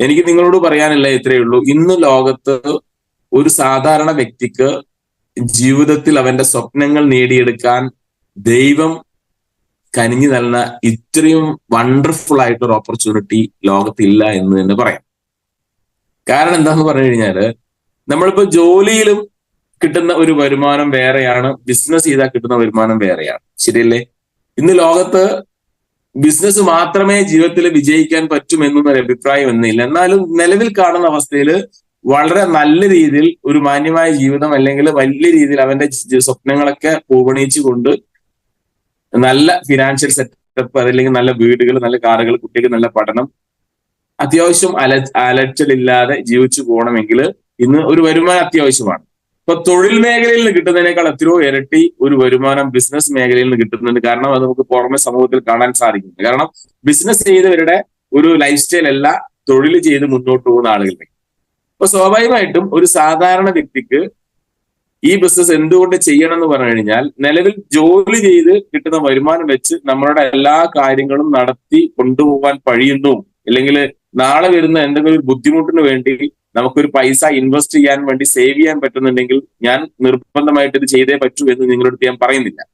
എനിക്ക് നിങ്ങളോട് പറയാനല്ല ഇത്രയേ ഉള്ളൂ. ഇന്ന് ലോകത്ത് ഒരു സാധാരണ വ്യക്തിക്ക് ജീവിതത്തിൽ അവന്റെ സ്വപ്നങ്ങൾ നേടിയെടുക്കാൻ ദൈവം കനിഞ്ഞു നൽകുന്ന ഇത്രയും വണ്ടർഫുൾ ആയിട്ടൊരു ഓപ്പർച്യൂണിറ്റി ലോകത്തില്ല എന്ന് തന്നെ പറയാം. കാരണം എന്താന്ന് പറഞ്ഞു കഴിഞ്ഞാൽ നമ്മളിപ്പോ ജോലിയിലും കിട്ടുന്ന ഒരു വരുമാനം വേറെയാണ് ബിസിനസ് ചെയ്താൽ കിട്ടുന്ന വരുമാനം വേറെയാണ്. ശരിയല്ലേ? ഇന്ന് ലോകത്ത് ബിസിനസ് മാത്രമേ ജീവിതത്തിൽ വിജയിക്കാൻ പറ്റുമെന്നൊരു അഭിപ്രായം എന്നില്ല എന്നാലും നിലവിൽ കാണുന്ന അവസ്ഥയിൽ വളരെ നല്ല രീതിയിൽ ഒരു മാന്യമായ ജീവിതം അല്ലെങ്കിൽ വലിയ രീതിയിൽ അവന്റെ സ്വപ്നങ്ങളൊക്കെ പൂവണിയിച്ചുകൊണ്ട് നല്ല ഫിനാൻഷ്യൽ സെറ്റപ്പ് അതല്ലെങ്കിൽ നല്ല വീടുകൾ നല്ല കാറുകൾ കുട്ടികൾക്ക് നല്ല പഠനം അത്യാവശ്യം അല അലച്ചലില്ലാതെ ജീവിച്ചു പോകണമെങ്കിൽ ഇന്ന് ഒരു വരുമാനം അത്യാവശ്യമാണ്. ഇപ്പൊ തൊഴിൽ മേഖലയിൽ നിന്ന് കിട്ടുന്നതിനേക്കാൾ എത്രയോ ഇരട്ടി ഒരു വരുമാനം ബിസിനസ് മേഖലയിൽ നിന്ന് കിട്ടുന്നുണ്ട്. കാരണം അത് നമുക്ക് പുറമെ സമൂഹത്തിൽ കാണാൻ സാധിക്കുന്നുണ്ട്. കാരണം ബിസിനസ് ചെയ്തവരുടെ ഒരു ലൈഫ് സ്റ്റൈൽ അല്ല തൊഴിൽ ചെയ്ത് മുന്നോട്ട് പോകുന്ന ആളുകളുടെ. അപ്പൊ സ്വാഭാവികമായിട്ടും ഒരു സാധാരണ വ്യക്തിക്ക് ഈ ബിസിനസ് എന്തുകൊണ്ട് ചെയ്യണം എന്ന് പറഞ്ഞു കഴിഞ്ഞാൽ നിലവിൽ ജോലി ചെയ്ത് കിട്ടുന്ന വരുമാനം വെച്ച് നമ്മളുടെ എല്ലാ കാര്യങ്ങളും നടത്തി കൊണ്ടുപോകാൻ കഴിയുന്നു. അല്ലെങ്കിൽ നാളെ വരുന്ന എന്തെങ്കിലും ഒരു ബുദ്ധിമുട്ടിന് വേണ്ടി നമുക്കൊരു പൈസ ഇൻവെസ്റ്റ് ചെയ്യാൻ വേണ്ടി സേവ് ചെയ്യാൻ പറ്റുന്നുണ്ടെങ്കിൽ ഞാൻ നിർബന്ധമായിട്ട് ഇത് ചെയ്തേ പറ്റൂ എന്ന് നിങ്ങളോട് ഞാൻ പറയുന്നില്ല.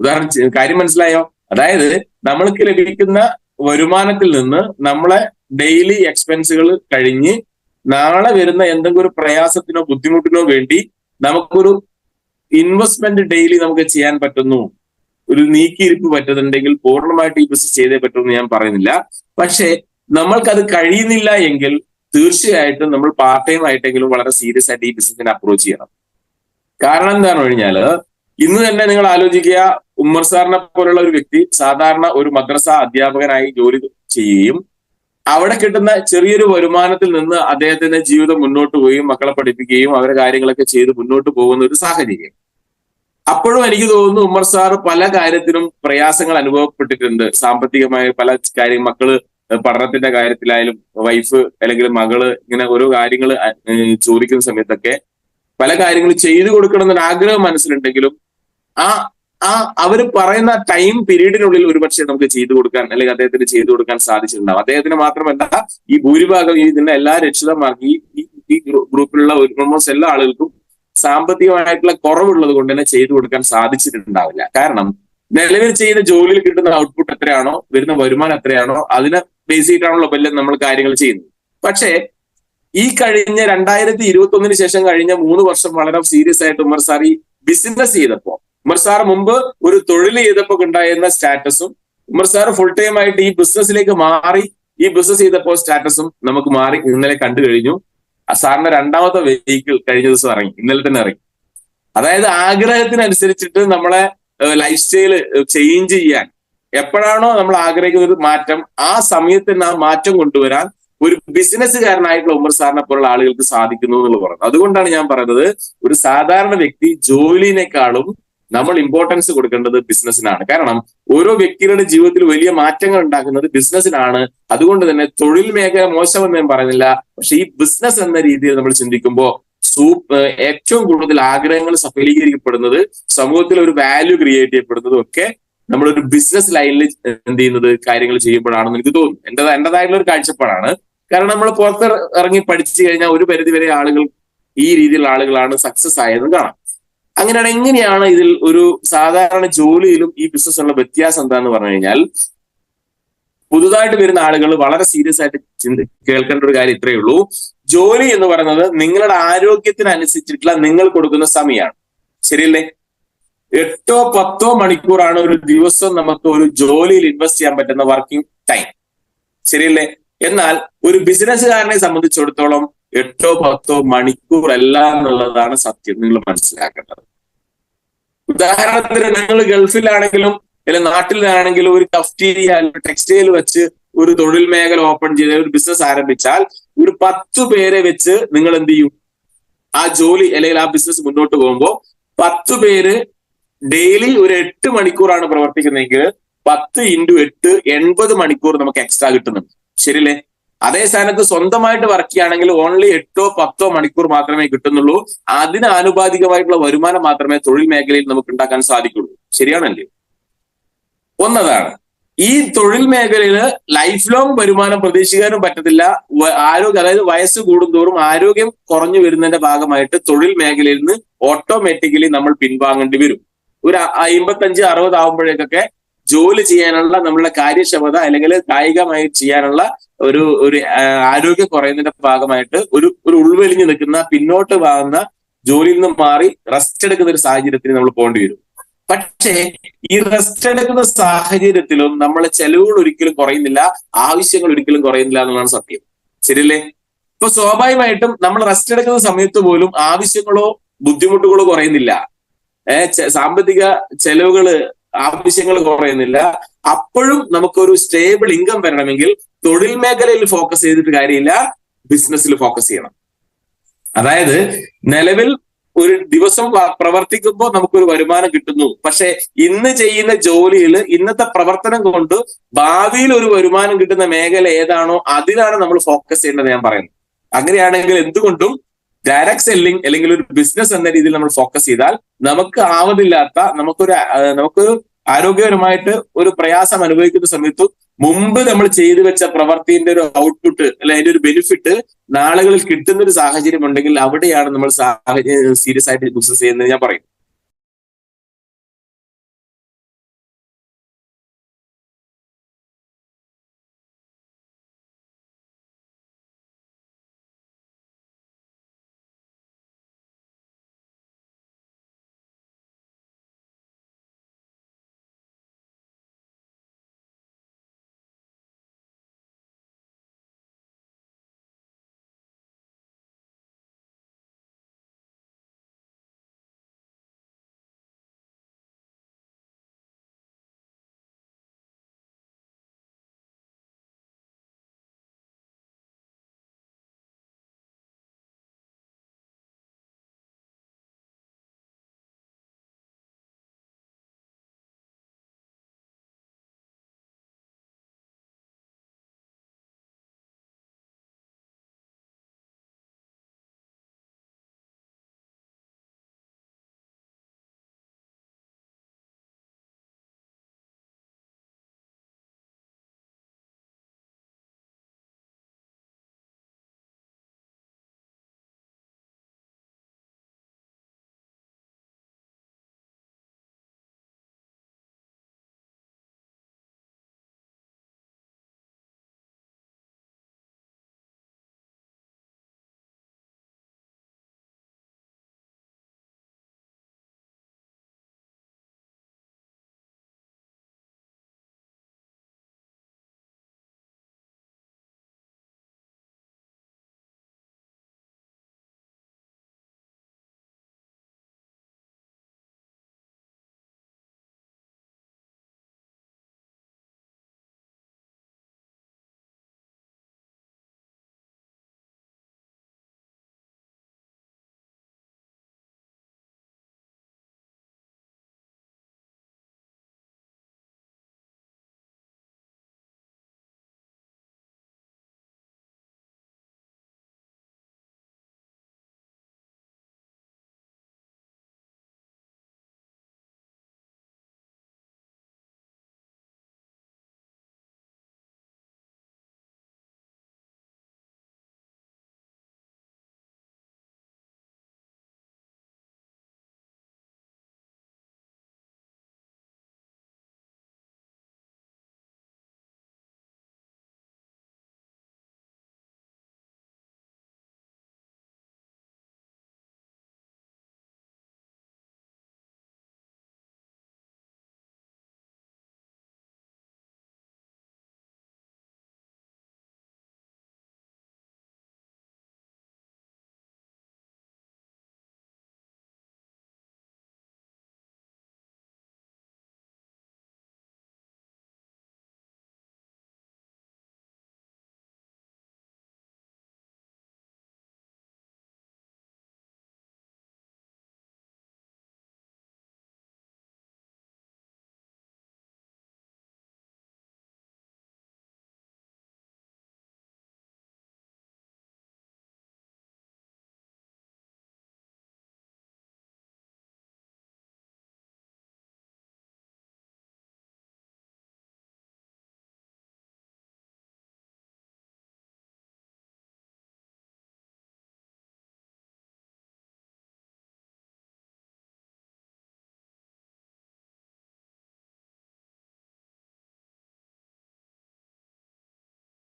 ഉദാഹരണം കാര്യം മനസ്സിലായോ? അതായത് നമ്മൾക്ക് ലഭിക്കുന്ന വരുമാനത്തിൽ നിന്ന് നമ്മളെ ഡെയിലി എക്സ്പെൻസുകൾ കഴിഞ്ഞ് നാളെ വരുന്ന എന്തെങ്കിലും ഒരു പ്രയാസത്തിനോ ബുദ്ധിമുട്ടിനോ വേണ്ടി നമുക്കൊരു ഇൻവെസ്റ്റ്മെന്റ് ഡെയിലി നമുക്ക് ചെയ്യാൻ പറ്റുന്നു. ഒരു നീക്കിയിരിപ്പ് പറ്റുന്നുണ്ടെങ്കിൽ പൂർണമായിട്ട് ഈ ബിസിനസ് ചെയ്തേ പറ്റുമെന്ന് ഞാൻ പറയുന്നില്ല. പക്ഷേ നമ്മൾക്കത് കഴിയുന്നില്ല എങ്കിൽ തീർച്ചയായിട്ടും നമ്മൾ പാർട്ട് ടൈം ആയിട്ടെങ്കിലും വളരെ സീരിയസ് ആയിട്ട് ഈ ബിസിനസിനെ അപ്രോച്ച് ചെയ്യണം. കാരണം എന്താണെന്ന് കഴിഞ്ഞാൽ ഇന്ന് തന്നെ നിങ്ങൾ ആലോചിക്കുക ഉമ്മർ സാറിനെ പോലുള്ള ഒരു വ്യക്തി സാധാരണ ഒരു മദ്രസ അധ്യാപകനായി ജോലി ചെയ്യുകയും അവിടെ കിട്ടുന്ന ചെറിയൊരു വരുമാനത്തിൽ നിന്ന് അദ്ദേഹത്തിന്റെ ജീവിതം മുന്നോട്ട് പോവുകയും മക്കളെ പഠിപ്പിക്കുകയും അവരെ കാര്യങ്ങളൊക്കെ ചെയ്ത് മുന്നോട്ട് പോകുന്ന ഒരു സാഹചര്യം. അപ്പോഴും എനിക്ക് തോന്നുന്നു ഉമ്മർ സാർ പല കാര്യത്തിനും പ്രയാസങ്ങൾ അനുഭവപ്പെട്ടിട്ടുണ്ട്. സാമ്പത്തികമായ പല കാര്യം മക്കൾ പഠനത്തിന്റെ കാര്യത്തിലായാലും വൈഫ് അല്ലെങ്കിൽ മകൾ ഇങ്ങനെ ഓരോ കാര്യങ്ങൾ ചോദിക്കുന്ന സമയത്തൊക്കെ പല കാര്യങ്ങൾ ചെയ്തു കൊടുക്കണം എന്നൊരു ആഗ്രഹം മനസ്സിലുണ്ടെങ്കിലും ആ ആ അവർ പറയുന്ന ടൈം പീരീഡിനുള്ളിൽ ഒരുപക്ഷെ നമുക്ക് ചെയ്തു കൊടുക്കാൻ അല്ലെങ്കിൽ അദ്ദേഹത്തിന് ചെയ്തു കൊടുക്കാൻ സാധിച്ചിട്ടുണ്ടാവും. അദ്ദേഹത്തിന് മാത്രമല്ല ഈ ഭൂരിഭാഗം ഈ ഇതിന്റെ എല്ലാ രക്ഷിതമാക്കി ഈ ഈ ഗ്രൂപ്പിലുള്ള ഓൾമോസ്റ്റ് എല്ലാ ആളുകൾക്കും സാമ്പത്തികമായിട്ടുള്ള കുറവുള്ളത് കൊണ്ട് തന്നെ ചെയ്തു കൊടുക്കാൻ സാധിച്ചിട്ടുണ്ടാവില്ല. കാരണം നിലവിൽ ചെയ്യുന്ന ജോലിയിൽ കിട്ടുന്ന ഔട്ട്പുട്ട് എത്രയാണോ വരുന്ന വരുമാനം എത്രയാണോ അതിനെ ബേസ് ചെയ്തിട്ടാണല്ലോ വല്ല നമ്മൾ കാര്യങ്ങൾ ചെയ്യുന്നത്. പക്ഷേ ഈ കഴിഞ്ഞ രണ്ടായിരത്തി ഇരുപത്തി ഒന്നിന് ശേഷം കഴിഞ്ഞ മൂന്ന് വർഷം വളരെ സീരിയസ് ആയിട്ട് ഉമർ സാർ ഈ ബിസിനസ് ചെയ്തപ്പോ ഉമർ സാർ മുമ്പ് ഒരു തൊഴിൽ ചെയ്തപ്പോ ഉണ്ടായിരുന്ന സ്റ്റാറ്റസും ഉമർ സാർ ഫുൾ ടൈം ആയിട്ട് ഈ ബിസിനസ്സിലേക്ക് മാറി ഈ ബിസിനസ് ചെയ്തപ്പോ സ്റ്റാറ്റസും നമുക്ക് മാറി ഇന്നലെ കണ്ടു കഴിഞ്ഞു. സാറിന്റെ രണ്ടാമത്തെ വെഹിക്കിൾ കഴിഞ്ഞ ദിവസം ഇറങ്ങി ഇന്നലെ തന്നെ ഇറങ്ങി. അതായത് ആഗ്രഹത്തിനനുസരിച്ചിട്ട് നമ്മളെ ലൈഫ് സ്റ്റൈൽ ചേഞ്ച് ചെയ്യാൻ എപ്പോഴാണോ നമ്മൾ ആഗ്രഹിക്കുന്ന ഒരു മാറ്റം ആ സമയത്ത് തന്നെ ആ മാറ്റം കൊണ്ടുവരാൻ ഒരു ബിസിനസ്സുകാരനായിട്ടുള്ള ഉമർ സാറിനെ പോലുള്ള ആളുകൾക്ക് സാധിക്കുന്നു എന്നുള്ളത് പറഞ്ഞു. അതുകൊണ്ടാണ് ഞാൻ പറയുന്നത് ഒരു സാധാരണ വ്യക്തി ജോലിനേക്കാളും നമ്മൾ ഇമ്പോർട്ടൻസ് കൊടുക്കേണ്ടത് ബിസിനസ്സിനാണ്. കാരണം ഓരോ വ്യക്തികളുടെ ജീവിതത്തിൽ വലിയ മാറ്റങ്ങൾ ഉണ്ടാക്കുന്നത് ബിസിനസ്സിനാണ്. അതുകൊണ്ട് തന്നെ തൊഴിൽ മേഖല മോശമെന്ന് ഞാൻ പറയുന്നില്ല. പക്ഷെ ഈ ബിസിനസ് എന്ന രീതിയിൽ നമ്മൾ ചിന്തിക്കുമ്പോൾ ഏറ്റവും കൂടുതൽ ആഗ്രഹങ്ങൾ സഫലീകരിക്കപ്പെടുന്നത് സമൂഹത്തിൽ ഒരു വാല്യൂ ക്രിയേറ്റ് ചെയ്യപ്പെടുന്നതും ഒക്കെ നമ്മളൊരു ബിസിനസ് ലൈനിൽ എന്ത് ചെയ്യുന്നത് കാര്യങ്ങൾ ചെയ്യുമ്പോഴാണെന്ന് എനിക്ക് തോന്നുന്നു. എന്റെ എന്റെതായിട്ടുള്ള ഒരു കാഴ്ചപ്പാടാണ്. കാരണം നമ്മൾ പുറത്ത് ഇറങ്ങി പഠിച്ചു കഴിഞ്ഞാൽ ഒരു പരിധി വരെ ആളുകൾ ഈ രീതിയിലുള്ള ആളുകളാണ് സക്സസ് ആയതെന്ന് കാണാം. അങ്ങനെയാണ് എങ്ങനെയാണ് ഇതിൽ ഒരു സാധാരണ ജോലിയിലും ഈ ബിസിനസ്സുള്ള വ്യത്യാസം എന്താന്ന് പറഞ്ഞു കഴിഞ്ഞാൽ പുതുതായിട്ട് വരുന്ന ആളുകൾ വളരെ സീരിയസ് ആയിട്ട് ചിന്തി കേൾക്കേണ്ട ഒരു കാര്യം ഇത്രയേ ഉള്ളൂ. ജോലി എന്ന് പറയുന്നത് നിങ്ങളുടെ ആരോഗ്യത്തിനനുസരിച്ചിട്ടുള്ള നിങ്ങൾ കൊടുക്കുന്ന സമയമാണ് ശരിയല്ലേ? എട്ടോ പത്തോ മണിക്കൂറാണ് ഒരു ദിവസം നമുക്ക് ഒരു ജോലിയിൽ ഇൻവെസ്റ്റ് ചെയ്യാൻ പറ്റുന്ന വർക്കിംഗ് ടൈം ശരിയല്ലേ? എന്നാൽ ഒരു ബിസിനസ്സുകാരനെ സംബന്ധിച്ചിടത്തോളം എട്ടോ പത്തോ മണിക്കൂർ അല്ല എന്നുള്ളതാണ് സത്യം. നിങ്ങൾ മനസ്സിലാക്കേണ്ടത്. ഉദാഹരണത്തിന് നിങ്ങൾ ഗൾഫിലാണെങ്കിലും അല്ലെ നാട്ടിലാണെങ്കിലും ഒരു കഫ്റ്റീരിയ ടെക്സ്റ്റൈൽ വെച്ച് ഒരു തൊഴിൽ മേഖല ഓപ്പൺ ചെയ്ത് ഒരു ബിസിനസ് ആരംഭിച്ചാൽ ഒരു പത്തു പേരെ വെച്ച് നിങ്ങൾ എന്ത് ചെയ്യും? ആ ജോലി അല്ലെങ്കിൽ ആ ബിസിനസ് മുന്നോട്ട് പോകുമ്പോൾ പത്തു പേര് ഡെയിലി ഒരു എട്ട് മണിക്കൂറാണ് പ്രവർത്തിക്കുന്നതെങ്കിൽ പത്ത് ഇന്റു എട്ട് എൺപത് മണിക്കൂർ നമുക്ക് എക്സ്ട്രാ കിട്ടുന്നുണ്ട്. ശരിയല്ലേ? അതേ സ്ഥാനത്ത് സ്വന്തമായിട്ട് വർക്ക് ചെയ്യുകയാണെങ്കിൽ ഓൺലി എട്ടോ പത്തോ മണിക്കൂർ മാത്രമേ കിട്ടുന്നുള്ളൂ. അതിന് ആനുപാതികമായിട്ടുള്ള വരുമാനം മാത്രമേ തൊഴിൽ മേഖലയിൽ നമുക്ക് ഉണ്ടാക്കാൻ സാധിക്കുള്ളൂ. ശരിയാണല്ലേ? ഒന്നതാണ് ഈ തൊഴിൽ മേഖലയിൽ ലൈഫ് ലോങ് വരുമാനം പ്രതീക്ഷിക്കാനും പറ്റത്തില്ല. ആരോഗ്യം അതായത് വയസ്സ് കൂടുന്തോറും ആരോഗ്യം കുറഞ്ഞു വരുന്നതിന്റെ ഭാഗമായിട്ട് തൊഴിൽ മേഖലയിൽ നിന്ന് ഓട്ടോമാറ്റിക്കലി നമ്മൾ പിൻവാങ്ങേണ്ടി വരും. ഒരു അമ്പത്തഞ്ച് അറുപത് ആകുമ്പോഴേക്കൊക്കെ ജോലി ചെയ്യാനുള്ള നമ്മളുടെ കാര്യക്ഷമത അല്ലെങ്കിൽ കായികമായി ചെയ്യാനുള്ള ഒരു ഒരു ആരോഗ്യം കുറയുന്നതിന്റെ ഭാഗമായിട്ട് ഒരു ഒരു ഉൾവലിഞ്ഞു നിൽക്കുന്ന പിന്നോട്ട് വാങ്ങുന്ന ജോലിയിൽ നിന്ന് മാറി റെസ്റ്റ് എടുക്കുന്ന ഒരു സാഹചര്യത്തിൽ നമ്മൾ പോകേണ്ടി വരും. പക്ഷേ ഈ റെസ്റ്റ് എടുക്കുന്ന സാഹചര്യത്തിലും നമ്മളെ ചെലവുകൾ ഒരിക്കലും കുറയുന്നില്ല ആവശ്യങ്ങൾ ഒരിക്കലും കുറയുന്നില്ല എന്നുള്ളതാണ് സത്യം. ശരിയല്ലേ? ഇപ്പൊ സ്വാഭാവികമായിട്ടും നമ്മൾ റെസ്റ്റ് എടുക്കുന്ന സമയത്ത് പോലും ആവശ്യങ്ങളോ ബുദ്ധിമുട്ടുകളോ കുറയുന്നില്ല. സാമ്പത്തിക ചെലവുകൾ ആവശ്യങ്ങൾ കുറയുന്നില്ല. അപ്പോഴും നമുക്കൊരു സ്റ്റേബിൾ ഇൻകം വരണമെങ്കിൽ തൊഴിൽ മേഖലയിൽ ഫോക്കസ് ചെയ്തിട്ട് കാര്യമില്ല ബിസിനസ്സിൽ ഫോക്കസ് ചെയ്യണം. അതായത് നിലവിൽ ഒരു ദിവസം പ്രവർത്തിക്കുമ്പോൾ നമുക്കൊരു വരുമാനം കിട്ടുന്നു. പക്ഷെ ഇന്ന് ചെയ്യുന്ന ജോലിയിൽ ഇന്നത്തെ പ്രവർത്തനം കൊണ്ട് ഭാവിയിൽ ഒരു വരുമാനം കിട്ടുന്ന മേഖല ഏതാണോ അതിലാണ് നമ്മൾ ഫോക്കസ് ചെയ്യേണ്ടത് ഞാൻ പറയുന്നത്. അങ്ങനെയാണെങ്കിൽ എന്തുകൊണ്ടും ഡയറക്ട് സെല്ലിംഗ് അല്ലെങ്കിൽ ഒരു ബിസിനസ് എന്ന രീതിയിൽ നമ്മൾ ഫോക്കസ് ചെയ്താൽ നമുക്ക് ആവതില്ലാത്ത നമുക്കൊരു നമുക്കൊരു ആരോഗ്യപരമായിട്ട് ഒരു പ്രയാസം അനുഭവിക്കുന്ന സമയത്ത് മുമ്പ് നമ്മൾ ചെയ്തു വെച്ച പ്രവർത്തിന്റെ ഒരു ഔട്ട്പുട്ട് അല്ലെ അതിന്റെ ഒരു ബെനിഫിറ്റ് നാളുകളിൽ കിട്ടുന്ന ഒരു സാഹചര്യം ഉണ്ടെങ്കിൽ അവിടെയാണ് നമ്മൾ സീരിയസ് ആയിട്ട് ബിസിനസ് ചെയ്യുന്നത് ഞാൻ പറയും